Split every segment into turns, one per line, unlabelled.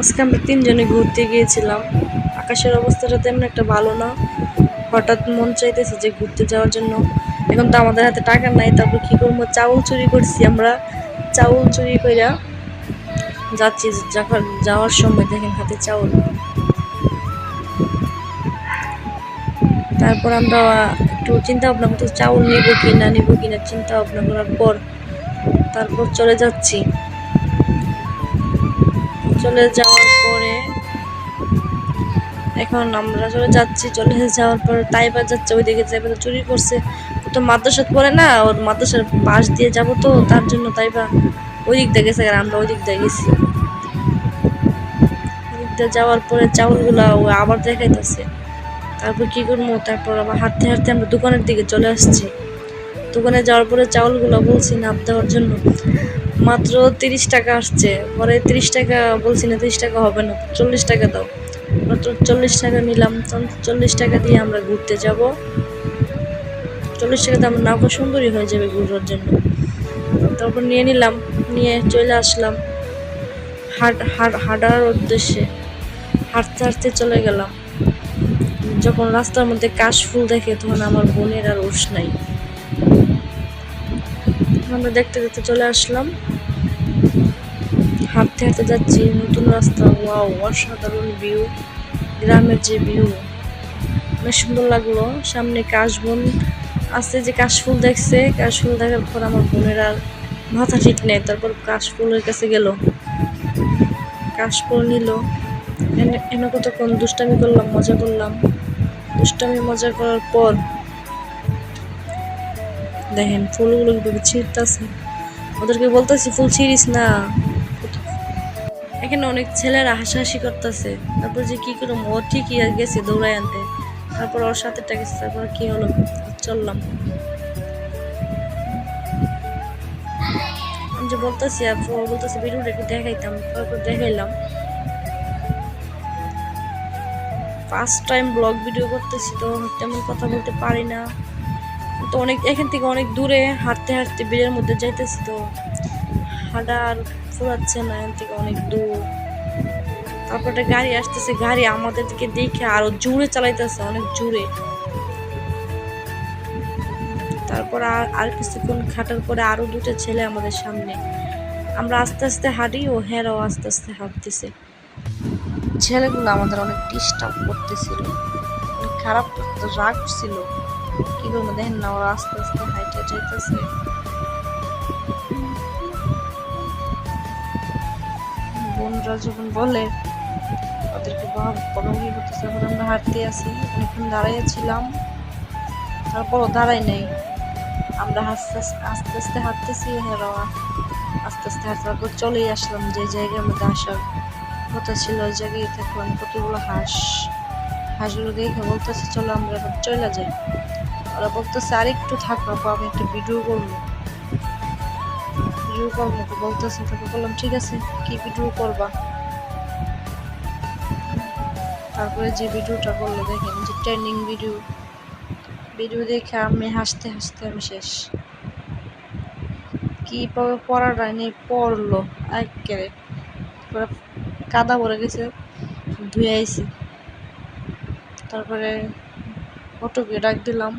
আজকে আমরা তিনজনে ঘুরতে গিয়েছিলাম। আকাশের অবস্থাটা তেমন একটা ভালো না। হঠাৎ মন চাইতেছে যে ঘুরতে যাওয়ার জন্য। এখন তো আমাদের হাতে টাকা নাই, তারপর কী করব? চাউল চুরি করছি আমরা। চাউল চুরি কইরা যাচ্ছি যাওয়ার সময় দেখেন হাতে চাউল। তারপর আমরা একটু চিন্তা ভাবনা করতে চাউল নিব কি না নিব কি না চিন্তা ভাবনা করার পর, তারপর চলে যাচ্ছি। চলে যাওয়ার পরে এখন আমরা চলে যাচ্ছি, চলে যাওয়ার পর তাইবা যাচ্ছে, ওইদিকে তাইবা তো চুরি করছে। তো মাদ্রাসাত পড়ে না, ওর মাদ্রাসার পাশ দিয়ে যাব তো, তার জন্য তাইবা ওই দিক দিয়ে গেছে আমরা ওই দিক দিয়ে গেছি। যাওয়ার পরে চাউলগুলা ও আবার দেখাইতেছে। তারপর কি করব? তারপর আবার হাঁটতে হাঁটতে আমরা দোকানের দিকে চলে আসছি। দোকানে যাওয়ার পরে চাউলগুলো বলছি নাপ দেওয়ার জন্য। মাত্র তিরিশ টাকা আসছে। পরে তিরিশ টাকা বলছি না, তিরিশ টাকা হবে না, চল্লিশ টাকা দাও। মাত্র চল্লিশ টাকা নিলাম চল্লিশ টাকা দিয়ে আমরা ঘুরতে যাব। চল্লিশ টাকাতে আমার নৌকা সুন্দরী হয়ে যাবে ঘুরার জন্য। তারপর নিয়ে নিলাম, নিয়ে চলে আসলাম হাট হাট, হাঁটার উদ্দেশ্যে। হাঁটতে হাঁটতে চলে গেলাম। যখন রাস্তার মধ্যে কাশফুল দেখে, তখন আমার বোনের আর উস নাই। আমরা দেখতে দেখতে চলে আসলাম। হাঁটতে হাঁটতে যাচ্ছি, নতুন রাস্তা, ওয়াও, অসাধারণ ভিউ গ্রামের যে ভিউ অনেক সুন্দর লাগল। সামনে কাশবন আছে যে কাশফুল দেখছে, কাশফুল দেখার পর আমার বোনের আর মাথা ঠিক নেই, তারপর কাশফুলের কাছে গেল। কাশফুল নিল। এনে- কতক্ষণ দুষ্টামি করলাম, মজা করলাম। দুষ্টামি, মজা করার পর দেখেন, ফুলগুলো কীভাবে ছিঁড়তেছে। ওদেরকে বলতেছি, ফুল ছিঁড়িস না। এখানে অনেক ছেলেরা হাসাহাসি করতেছে। তারপর যে কি করব ও ঠিকই গেছে দৌড়াই আনতে। তারপর ওর সাথে গেছে। তারপর কি হলো? চললাম। আমি যে বলতেছি ও বলতেছে একটু দেখাইতাম। তারপর দেখাইলাম। ফার্স্ট টাইম ব্লগ ভিডিও করতেছি, তো তেমন কথা বলতে পারি না। তো অনেক, এখান থেকে অনেক দূরে হাঁটতে হাঁটতে বিলের মধ্যে যাইতেছি তো হাঁটা আর ফুরাচ্ছে না, এখান থেকে অনেক দূর। তারপর একটা গাড়ি আসতেছে, গাড়ি আমাদের দিকে দেখে আরও জোরে চালাইতেছে, অনেক জোরে। তারপর আর আর কিছুক্ষণ খাটার পরে আরও দুটো ছেলে আমাদের সামনে। আমরা আস্তে আস্তে হাঁটি ও হেরাও আস্তে আস্তে হাঁটতেছে। ছেলেগুলো আমাদের অনেক ডিস্টার্ব করতেছিল খারাপ রাগ ছিল। কি করব না, ওরা আস্তে আস্তে হাইটে যাইতেছে। বোনরা যখন বলে, ওদেরকে বড়ি করতেছে? এখন আমরা হাঁটতে আসি অনেকক্ষণ দাঁড়াইয়াছিলাম তারপরও দাঁড়াই নাই। আমরা আস্তে আস্তে আস্তে হাঁটতেছি হেরাও আস্তে আস্তে হাঁটতে তারপর চলেই আসলাম যে জায়গার মধ্যে আসার কথা ছিল, ওই জায়গায় থাকলাম কতগুলো হাঁস। হাঁসগুলো দেখে বলতেছে, চলো আমরা চলে যাই। ওরা বলতেছে আর একটু থাকো আপু, আমি একটা ভিডিও করব। ভিডিও করব তো বলতেছে তাকে বললাম ঠিক আছে কি ভিডিও করবা? তারপরে যে ভিডিওটা করল দেখেন যে ট্রেন্ডিং ভিডিও ভিডিও দেখে আমি হাসতে হাসতে আমি শেষ। কীভাবে পড়াটা নিয়ে পড়ল একেবারে। পুরো কাদা পড়ে গেছে ধুয়ে আইছি। তারপরে অটোকে ডাক দিলাম।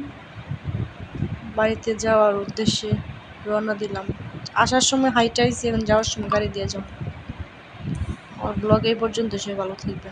বাড়িতে যাওয়ার উদ্দেশ্যে রওনা দিলাম। আসার সময় হাইট আইছি যাওয়ার সময় গাড়ি দিয়ে যাও আর ব্লগ এই পর্যন্ত সে ভালো থাকবে